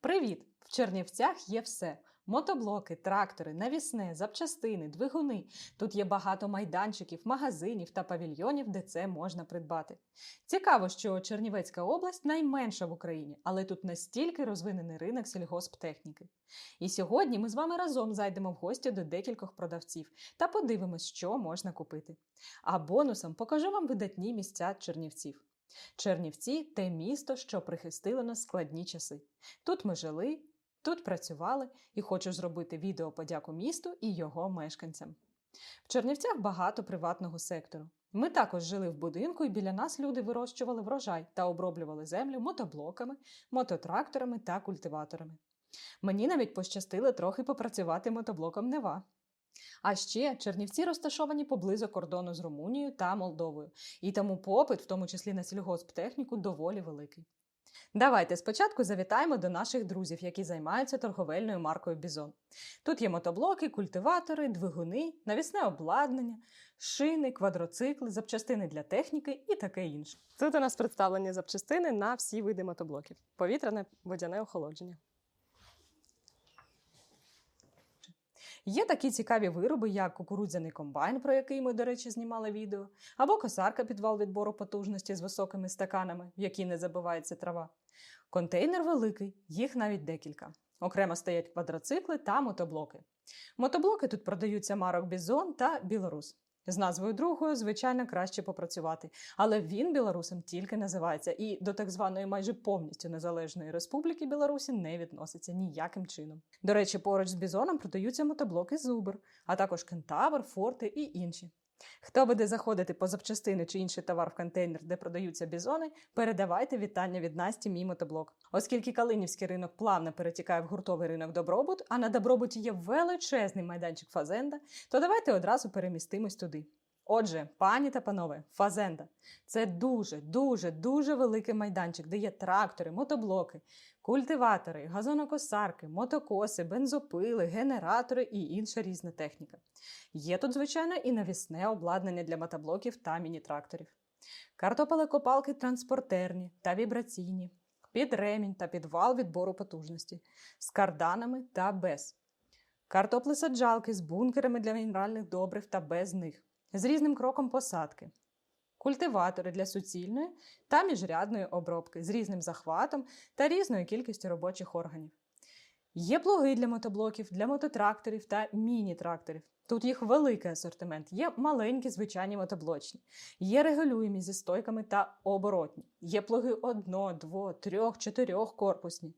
Привіт! В Чернівцях є все: мотоблоки, трактори, навісне, запчастини, двигуни. Тут є багато майданчиків, магазинів та павільйонів, де це можна придбати. Цікаво, що Чернівецька область найменша в Україні, але тут настільки розвинений ринок сільгосптехніки. І сьогодні ми з вами разом зайдемо в гості до декількох продавців та подивимось, що можна купити. А бонусом покажу вам видатні місця Чернівців. Чернівці те місто, що прихистило нас складні часи. Тут ми жили, тут працювали і хочу зробити відео подяку місту і його мешканцям. В Чернівцях багато приватного сектору. Ми також жили в будинку, і біля нас люди вирощували врожай та оброблювали землю мотоблоками, мототракторами та культиваторами. Мені навіть пощастило трохи попрацювати мотоблоком Нева. А ще Чернівці розташовані поблизу кордону з Румунією та Молдовою, і тому попит, в тому числі на сільгосптехніку, доволі великий. Давайте спочатку завітаємо до наших друзів, які займаються торговельною маркою Бізон. Тут є мотоблоки, культиватори, двигуни, навісне обладнання, шини, квадроцикли, запчастини для техніки і таке інше. Тут у нас представлені запчастини на всі види мотоблоків: повітряне водяне охолодження. Є такі цікаві вироби, як кукурудзяний комбайн, про який ми, до речі, знімали відео, або косарка підвал відбору потужності з високими стаканами, в які не забивається трава. Контейнер великий, їх навіть декілька. Окремо стоять квадроцикли та мотоблоки. Мотоблоки тут продаються марок Бізон та Білорус. З назвою другою, звичайно, краще попрацювати, але він білорусом тільки називається і до так званої майже повністю незалежної республіки Білорусі не відноситься ніяким чином. До речі, поруч з бізоном продаються мотоблоки Зубр, а також Кентавр, Форти і інші. Хто буде заходити по запчастини чи інший товар в контейнер, де продаються бізони, передавайте вітання від Насті мій мотоблок. Оскільки Калинівський ринок плавно перетікає в гуртовий ринок Добробут, а на Добробуті є величезний майданчик Фазенда, то давайте одразу перемістимось туди. Отже, пані та панове, Фазенда це дуже, дуже, дуже великий майданчик, де є трактори, мотоблоки, культиватори, газонокосарки, мотокоси, бензопили, генератори і інша різна техніка. Є тут, звичайно, і навісне обладнання для мотоблоків та міні-тракторів. Картопелекопалки транспортерні та вібраційні, під ремінь та підвал відбору потужності, з карданами та без. Картоплесаджалки з бункерами для мінеральних добрив та без них, з різним кроком посадки, культиватори для суцільної та міжрядної обробки з різним захватом та різною кількістю робочих органів. Є плуги для мотоблоків, для мототракторів та міні-тракторів. Тут їх великий асортимент. Є маленькі звичайні мотоблочні, є регулюємі зі стойками та оборотні, є плуги одно, дво, трьох, чотирьох корпусні,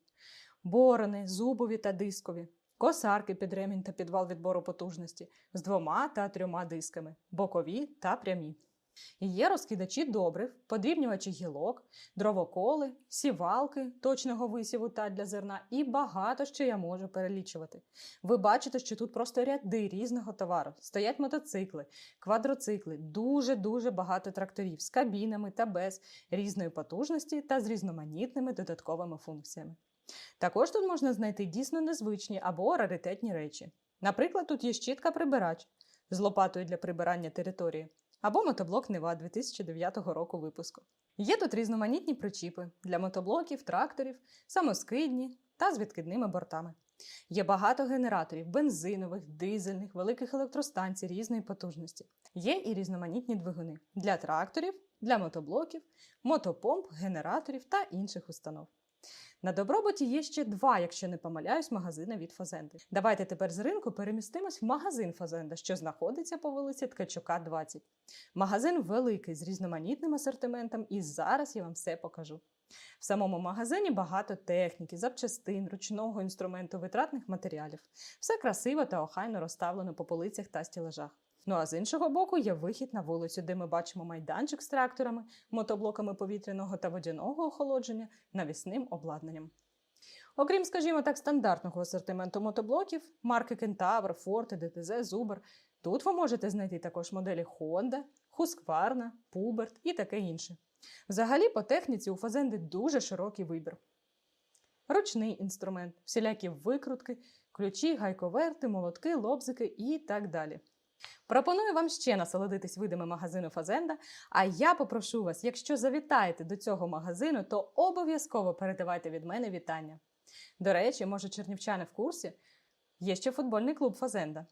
борони, зубові та дискові, косарки під ремінь та підвал відбору потужності з двома та трьома дисками, бокові та прямі. Є розкидачі добрив, подрібнювачі гілок, дровоколи, сівалки точного висіву та для зерна і багато що я можу перелічувати. Ви бачите, що тут просто ряди різного товару. Стоять мотоцикли, квадроцикли, дуже-дуже багато тракторів з кабінами та без різної потужності та з різноманітними додатковими функціями. Також тут можна знайти дійсно незвичні або раритетні речі. Наприклад, тут є щітка прибирач з лопатою для прибирання території або мотоблок Нева 2009 року випуску. Є тут різноманітні причіпи для мотоблоків, тракторів, самоскидні та з відкидними бортами. Є багато генераторів бензинових, дизельних, великих електростанцій різної потужності. Є і різноманітні двигуни для тракторів, для мотоблоків, мотопомп, генераторів та інших установ. На добробуті є ще два, якщо не помиляюсь, магазини від Фазенди. Давайте тепер з ринку перемістимось в магазин Фазенда, що знаходиться по вулиці Ткачука, 20. Магазин великий з різноманітним асортиментом, і зараз я вам все покажу. В самому магазині багато техніки, запчастин, ручного інструменту, витратних матеріалів. Все красиво та охайно розставлено по полицях та стілажах. Ну а з іншого боку є вихід на вулицю, де ми бачимо майданчик з тракторами, мотоблоками повітряного та водяного охолодження, навісним обладнанням. Окрім, скажімо так, стандартного асортименту мотоблоків, марки Кентавр, Форте, ДТЗ, Зубр, тут ви можете знайти також моделі Honda, Husqvarna, Пуберт і таке інше. Взагалі, по техніці у Фазенди дуже широкий вибір. Ручний інструмент, всілякі викрутки, ключі, гайковерти, молотки, лобзики і так далі. Пропоную вам ще насолодитись видами магазину Фазенда. А я попрошу вас, якщо завітаєте до цього магазину, то обов'язково передавайте від мене вітання. До речі, може, чернівчани в курсі, є ще футбольний клуб Фазенда.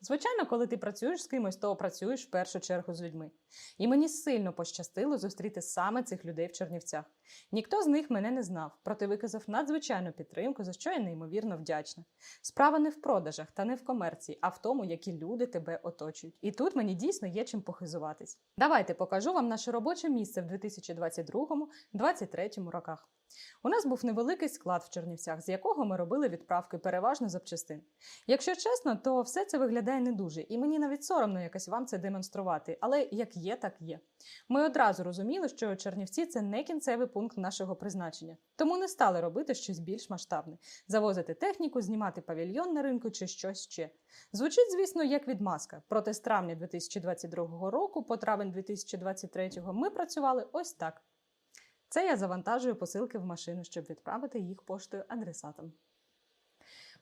Звичайно, коли ти працюєш з кимось, то працюєш в першу чергу з людьми. І мені сильно пощастило зустріти саме цих людей в Чернівцях. Ніхто з них мене не знав, проте виказав надзвичайну підтримку, за що я неймовірно вдячна. Справа не в продажах та не в комерції, а в тому, які люди тебе оточують. І тут мені дійсно є чим похизуватись. Давайте покажу вам наше робоче місце в 2022-2023 роках. У нас був невеликий склад в Чернівцях, з якого ми робили відправки переважно запчастин. Якщо чесно, то все це виглядає не дуже, і мені навіть соромно якось вам це демонструвати, але як є, так є. Ми одразу розуміли, що Чернівці це не кінцевий пункт нашого призначення, тому не стали робити щось більш масштабне, завозити техніку, знімати павільйон на ринку чи щось ще. Звучить, звісно, як відмазка. Проте з травня 2022 року по травень 2023 ми працювали ось так. Це я завантажую посилки в машину, щоб відправити їх поштою адресатам.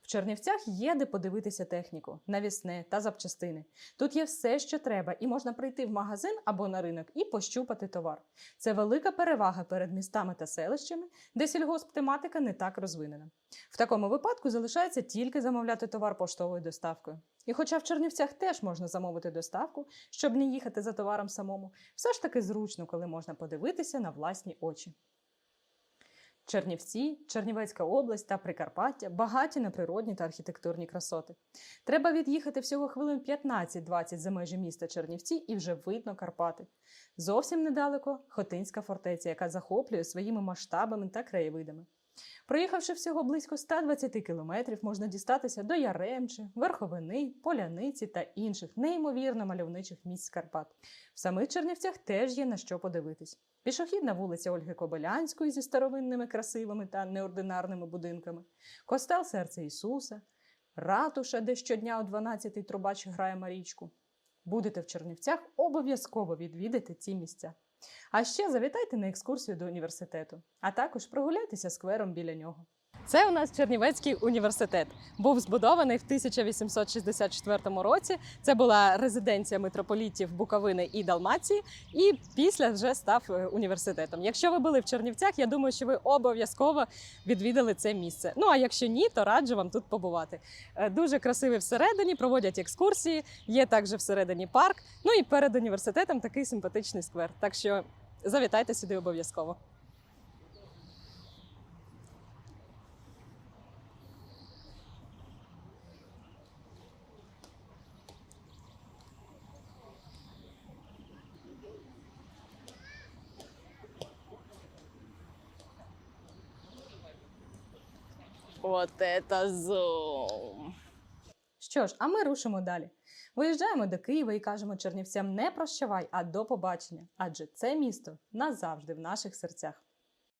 В Чернівцях є де подивитися техніку, навісне та запчастини. Тут є все, що треба, і можна прийти в магазин або на ринок і пощупати товар. Це велика перевага перед містами та селищами, де сільгосптематика не так розвинена. В такому випадку залишається тільки замовляти товар поштовою доставкою. І хоча в Чернівцях теж можна замовити доставку, щоб не їхати за товаром самому, все ж таки зручно, коли можна подивитися на власні очі. Чернівці, Чернівецька область та Прикарпаття багаті на природні та архітектурні красоти. Треба від'їхати всього хвилин 15-20 за межі міста Чернівці і вже видно Карпати. Зовсім недалеко Хотинська фортеця, яка захоплює своїми масштабами та краєвидами. Проїхавши всього близько 120 кілометрів, можна дістатися до Яремчи, Верховини, Поляниці та інших неймовірно мальовничих місць Карпат. В самих Чернівцях теж є на що подивитись. Пішохідна вулиця Ольги Кобилянської зі старовинними красивими та неординарними будинками, костел Серця Ісуса, ратуша, де щодня о 12-й трубач грає Марічку. Будете в Чернівцях, обов'язково відвідайте ці місця. А ще завітайте на екскурсію до університету, а також прогуляйтеся сквером біля нього. Це у нас Чернівецький університет. Був збудований в 1864 році. Це була резиденція митрополітів Буковини і Далмації, і після вже став е, університетом. Якщо ви були в Чернівцях, я думаю, що ви обов'язково відвідали це місце. Ну а якщо ні, то раджу вам тут побувати. Е, Дуже красивий всередині, проводять екскурсії. Є також всередині парк. Ну і перед університетом такий симпатичний сквер. Так що завітайте сюди обов'язково. Вот это зум! Що ж, а ми рушимо далі. Виїжджаємо до Києва і кажемо чернівцям не прощавай, а до побачення, адже це місто назавжди в наших серцях.